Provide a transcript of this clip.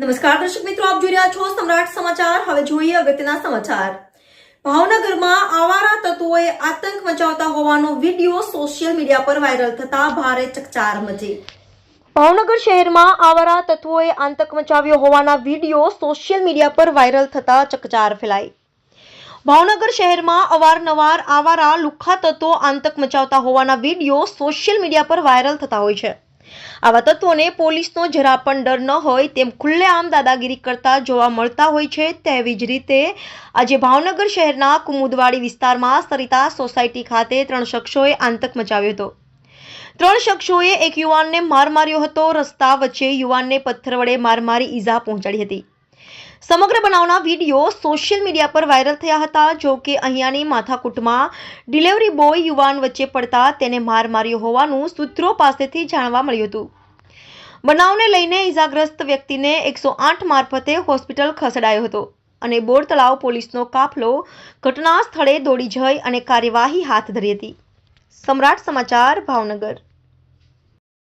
નમસ્કાર દર્શક મિત્રો, આપ જોઈ રહ્યા છો સમ્રાટ સમાચાર. હવે જોઈએ અગત્યના સમાચાર. ભાવનગરમાં આવારા તત્વોએ આતંક મચાવતા હોવાનો વીડિયો સોશિયલ મીડિયા પર વાયરલ થતા ભારે ચકચાર મચી. ભાવનગર શહેરમાં આવારા તત્વોએ આતંક મચાવ્યો હોવાના વીડિયો સોશિયલ મીડિયા પર વાયરલ થતા ચકચાર ફેલાઈ. ભાવનગર શહેરમાં અવારનવાર આવારા લુખ્ખા તત્વો આતંક મચાવતા હોવાના વીડિયો સોશિયલ મીડિયા પર વાયરલ થતા હોય છે. આવા તત્વોને પોલીસનો જરા પણ ડર ન હોય તેમ ખુલ્લેઆમ દાદાગીરી કરતા જોવા મળતા હોય છે, તેવી જ રીતે આજે ભાવનગર શહેરના કુમુદવાડી વિસ્તારમાં સરિતા સોસાયટી ખાતે ત્રણ શખ્સોએ આતંક મચાવ્યો હતો. ત્રણ શખ્સોએ એક યુવાનને માર માર્યો હતો, રસ્તા વચ્ચે યુવાનને પથ્થર વડે માર મારી ઈજા પહોંચાડી હતી. સમગ્ર બનાવના વીડિયો સોશિયલ મીડિયા પર વાયરલ થયા હતા. જો કે અહીંયાની માથાકૂટમાં ડિલિવરી બોય યુવાન વચ્ચે પડતા તેને માર માર્યો હોવાનું સૂત્રો પાસેથી જાણવા મળ્યું હતું. બનાવને લઈને ઈજાગ્રસ્ત વ્યક્તિને એકસો આઠ મારફતે હોસ્પિટલ ખસેડાયો હતો અને બોર તળાવ પોલીસનો કાફલો ઘટના સ્થળે દોડી જઈ અને કાર્યવાહી હાથ ધરી હતી. સમ્રાટ સમાચાર ભાવનગર.